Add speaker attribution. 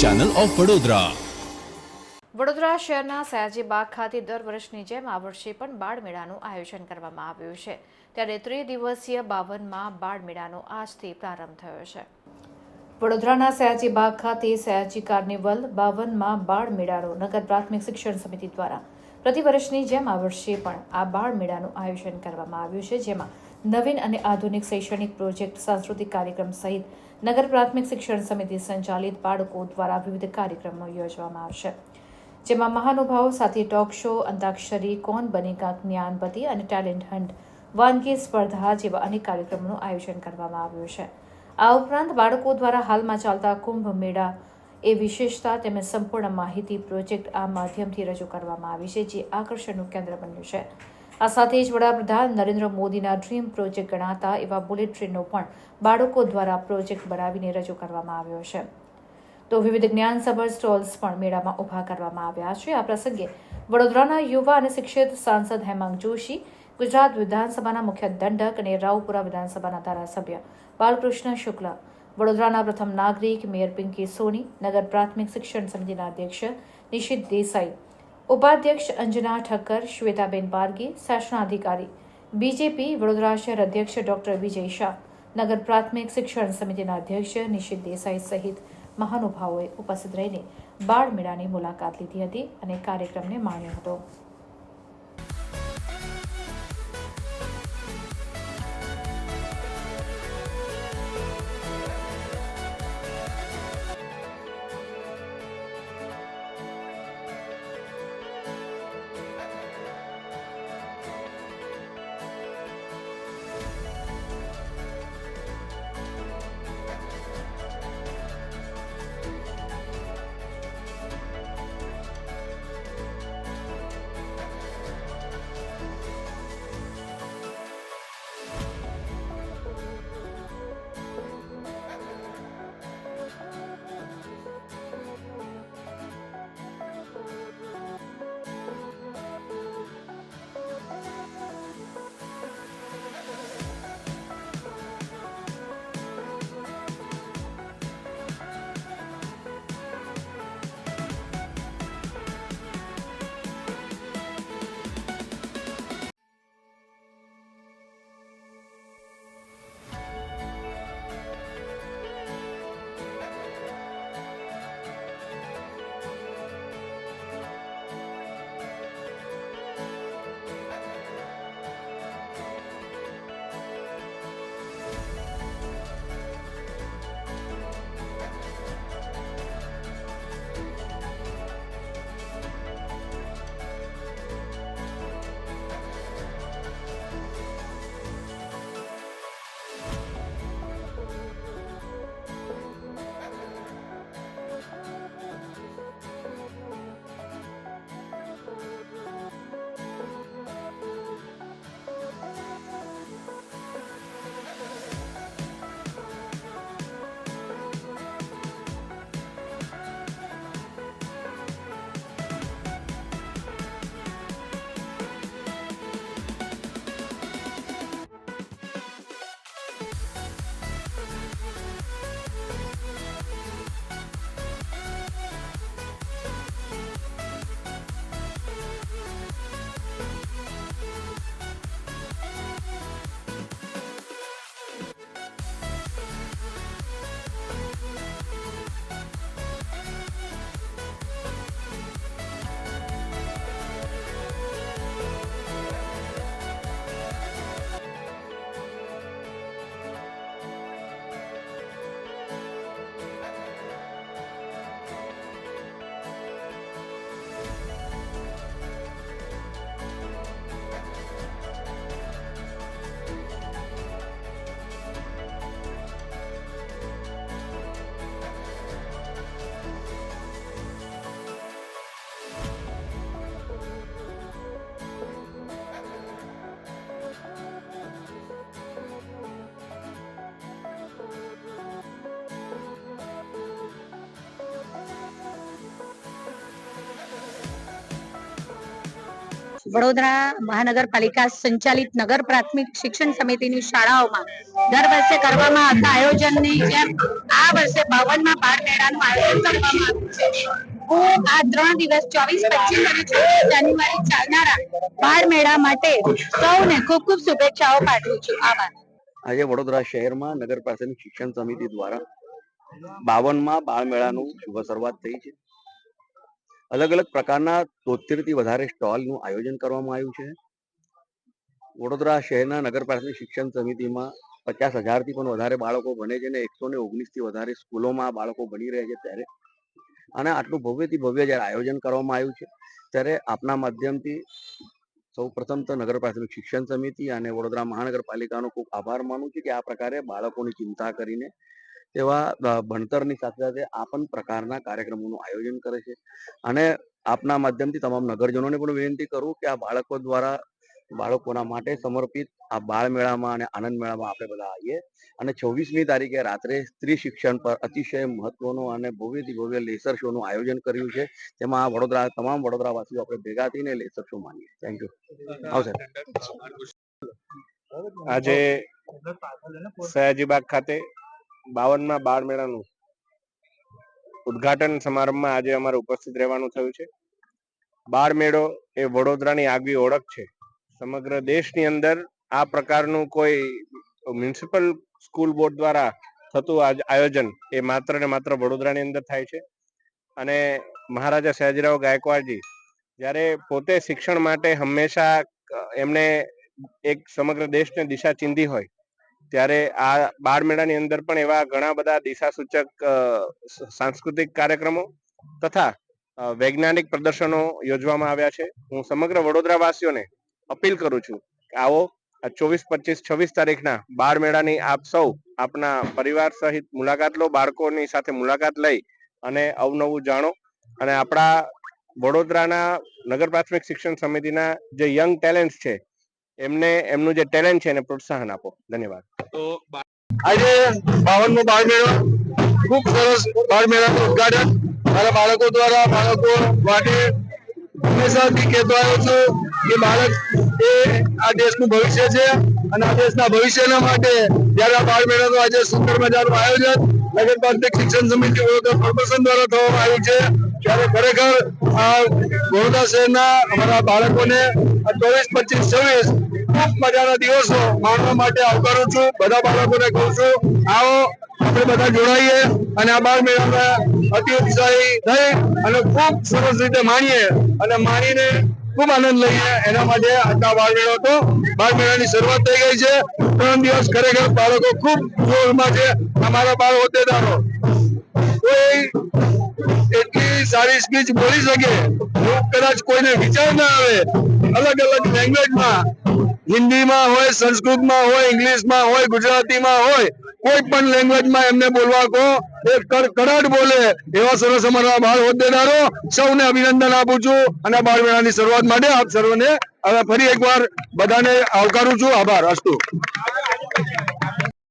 Speaker 1: Channel of Vadodara
Speaker 2: Vadodara શહેરના સયાજીબાગ ખાતે દર વર્ષની જેમ આ વર્ષે પણ બાળ મેળાનું આયોજન કરવામાં આવ્યું છે. ત્યારે ત્રિદિવસીય બાવનમાં બાળ મેળાનો આજથી પ્રારંભ થયો છે. વડોદરાના સયાજીબાગ ખાતે સયાજી કાર્નિવલ બાવનમાં બાળ મેળાનો નગર પ્રાથમિક શિક્ષણ સમિતિ દ્વારા પ્રતિ વર્ષની જેમ આ વર્ષે પણ આ બાળ મેળાનું આયોજન કરવામાં આવ્યું છે. જેમાં નવીન અને આધુનિક શૈક્ષણિક પ્રોજેક્ટ, સાંસ્કૃતિક કાર્યક્રમ સહિત નગર પ્રાથમિક શિક્ષણ સમિતિ સંચાલિત બાળકો દ્વારા વિવિધ કાર્યક્રમો યોજવામાં આવશે. જેમાં મહાનુભાવો સાથે ટોક શો અંતાક્ષરી, કોણ બનેગા જ્ઞાનપતિ અને ટેલેન્ટ હન્ટ વાનગી સ્પર્ધા જેવા અનેક કાર્યક્રમોનું આયોજન કરવામાં આવ્યું છે. આ ઉપરાંત બાળકો દ્વારા હાલમાં ચાલતા કુંભ મેળા એ વિશેષતા તેમજ સંપૂર્ણ માહિતી પ્રોજેક્ટ આ માધ્યમથી રજૂ કરવામાં આવી છે, જે આકર્ષણનું કેન્દ્ર બન્યું છે. આ સાથે જ વડાપ્રધાન નરેન્દ્ર મોદીના ડ્રીમ પ્રોજેક્ટ ગણાતા એવા બુલેટ ટ્રેનનો પણ બાળકો દ્વારા પ્રોજેક્ટ બનાવીને રજૂ કરવામાં આવ્યો છે. તો વિવિધ જ્ઞાનસભર સ્ટોલ્સ પણ મેળામાં ઊભા કરવામાં આવ્યા છે. આ પ્રસંગે વડોદરાના યુવા અને શિક્ષિત સાંસદ હેમાંગ જોશી, ગુજરાત વિધાનસભાના મુખ્ય દંડક અને રાવપુરા વિધાનસભાના ધારાસભ્ય બાલકૃષ્ણ શુક્લ, વડોદરાના પ્રથમ નાગરિક મેયર પિંકી સોની, નગર પ્રાથમિક શિક્ષણ સમિતિના અધ્યક્ષ નિશિત દેસાઈ ઉપાધ્યક્ષ અંજના ઠક્કર, શ્વેતાબેન પારગી શાસનાધિકારી બીજેપી વડોદરા શહેર અધ્યક્ષ ડોક્ટર વિજય શાહ, નગર પ્રાથમિક શિક્ષણ સમિતિના અધ્યક્ષ નિશિત દેસાઈ સહિત મહાનુભાવોએ ઉપસ્થિત રહીને બાળ મેળાની મુલાકાત લીધી હતી અને કાર્યક્રમને માણ્યો હતો.
Speaker 1: વડોદરા મહાનગરપાલિકા સંચાલિત નગર પ્રાથમિક શિક્ષણ સમિતિની શાળાઓમાં દર વર્ષે કરવામાં આવતા આયોજનની જેમ આ વર્ષે બાવનમાં બાળ મેળાનું આયોજન કરવામાં આવ્યું છે.
Speaker 3: આજે વડોદરા શહેરમાં નગર શિક્ષણ સમિતિ દ્વારા બાવનમાં બાળ મેળાનું શુભ શરૂઆત થઈ છે. અલગ અલગ પ્રકારના તોતેરથી વધારે સ્ટોલનું આયોજન કરવામાં આવ્યું છે. વડોદરા શહેરના નગર પ્રાથમિક શિક્ષણ સમિતિમાં પચાસ હજારથી પણ વધારે બાળકો ભણે છે અને એકસો ને ઓગણીસથી વધારે સ્કૂલોમાં બાળકો ભણી રહ્યા છે ત્યારે. અને આટલું ભવ્યથી ભવ્ય જ્યારે આયોજન કરવામાં આવ્યું છે, ત્યારે આપના માધ્યમથી સૌ પ્રથમ તો નગર પ્રાથમિક શિક્ષણ સમિતિ અને વડોદરા મહાનગરપાલિકાનો ખૂબ આભાર માનું છું કે આ પ્રકારે બાળકોની ચિંતા કરીને તેવા ભણતરની સાથે સાથે આ પણ પ્રકારના કાર્યક્રમોનું આયોજન કરે છે. અને આપના માધ્યમથી તમામ નગરજનોને પણ વિનંતી કરું કે આ બાળકો દ્વારા, બાળકોના માટે સમર્પિત આ બાળ મેળામાં અને આનંદ મેળામાં આપણે બધા આવીએ. અને છવ્વીસમી તારીખે રાત્રે સ્ત્રી શિક્ષણ પર અતિશય મહત્વનો અને ભવ્યથી ભવ્ય લેસર શોનું આયોજન કર્યું છે. તેમાં આ વડોદરા, તમામ વડોદરાવાસીઓ આપણે ભેગા થઈને લેસર શો માનીએ થેન્ક યુ આવશે.
Speaker 4: આજે સયાજીબાગ ખાતે બાવનમાં બાળ મેળાનું ઉદ્ઘાટન સમારંભમાં આજે અમારે ઉપસ્થિત રહેવાનું થયું છે. બાળ મેળો એ વડોદરાની આગવી ઓળખ છે. સમગ્ર દેશની અંદર આ પ્રકારનું કોઈ મ્યુનિસિપલ સ્કૂલ બોર્ડ દ્વારા થતું આયોજન એ માત્ર ને માત્ર વડોદરાની અંદર થાય છે. અને મહારાજા સયાજીરાવ ગાયકવાડજી જ્યારે પોતે શિક્ષણ માટે હંમેશા એમને એક સમગ્ર દેશને દિશા ચીંધી હોય ત્યારે આ બાળ મેળાની અંદર પણ એવા ઘણા બધા દિશા સૂચક સાંસ્કૃતિક કાર્યક્રમો તથા વૈજ્ઞાનિક પ્રદર્શનો યોજવામાં આવ્યા છે. હું સમગ્ર વડોદરાવાસીઓને અપીલ કરું છું કે આવો ચોવીસ, પચીસ, છવ્વીસ તારીખના બાળ મેળાની આપ સૌ આપના પરિવાર સહિત મુલાકાત લો, બાળકોની સાથે મુલાકાત લઈ અને અવનવું જાણો. અને આપણા વડોદરાના નગર પ્રાથમિક શિક્ષણ સમિતિના જે યંગ ટેલેન્ટ છે એમને એમનું જે ટેલેન્ટ છે એને પ્રોત્સાહન આપો. ધન્યવાદ.
Speaker 5: આજે બાવન નો બાળ મેળો. ખૂબ સરસ બાળ મેળાનું ઉદઘાટન. મારા બાળકો દ્વારા બાળકો માટે હંમેશાથી કહેતો આવ્યો છું કે બાળક એ આ દેશનું ભવિષ્ય છે અને આ દેશના ભવિષ્યના માટે જ્યારે આ બાળ મેળાનું આજે સુંદર મજાનું આયોજન નગર પ્રાથમિક શિક્ષણ સમિતિ વડોદરા કોર્પોરેશન દ્વારા થવામાં આવ્યું છે ત્યારે ખરેખર આ વડોદરા શહેરના અમારા બાળકોને આ ચોવીસ પચીસ છવ્વીસ મજાના દિવસો માણવા માટે આવકારું છું. બધા બાળકોને કહું છું, આવો, આપણે બધા જોડાઈએ અને આ બાળ મેળામાં અતિ ઉત્સાહી થઈ અને ખૂબ સરસ રીતે માણીએ અને માણીને ખૂબ આનંદ લઈએ. એના માટે આજના બાળ મેળો હતો બાળ મેળાની શરૂઆત થઈ ગઈ છે. ત્રણ દિવસ ખરેખર બાળકો ખૂબ જોરમાં છે. અમારા બાળ હોદ્દેદારો, કોઈ એટલી સારી સ્પીચ બોલી શકે? કદાચ કોઈને વિચાર ના આવે. અલગ અલગ લેંગ્વેજમાં હિન્દીમાં હોય, સંસ્કૃતમાં હોય, ઇંગ્લિશમાં હોય, ગુજરાતીમાં હોય, કોઈ પણ લેંગ્વેજમાં એમને બોલવા કહો, એ કડ- કડાટ બોલે, એવા સરસ અમારા બાળ હોદ્દેદારો, સૌને અભિનંદન આપું છું અને બાળ મેળાની શરૂઆત માટે આપ સર્વને હવે ફરી એકવાર બધાને આવકારું છું. આભાર. અસ્તુ.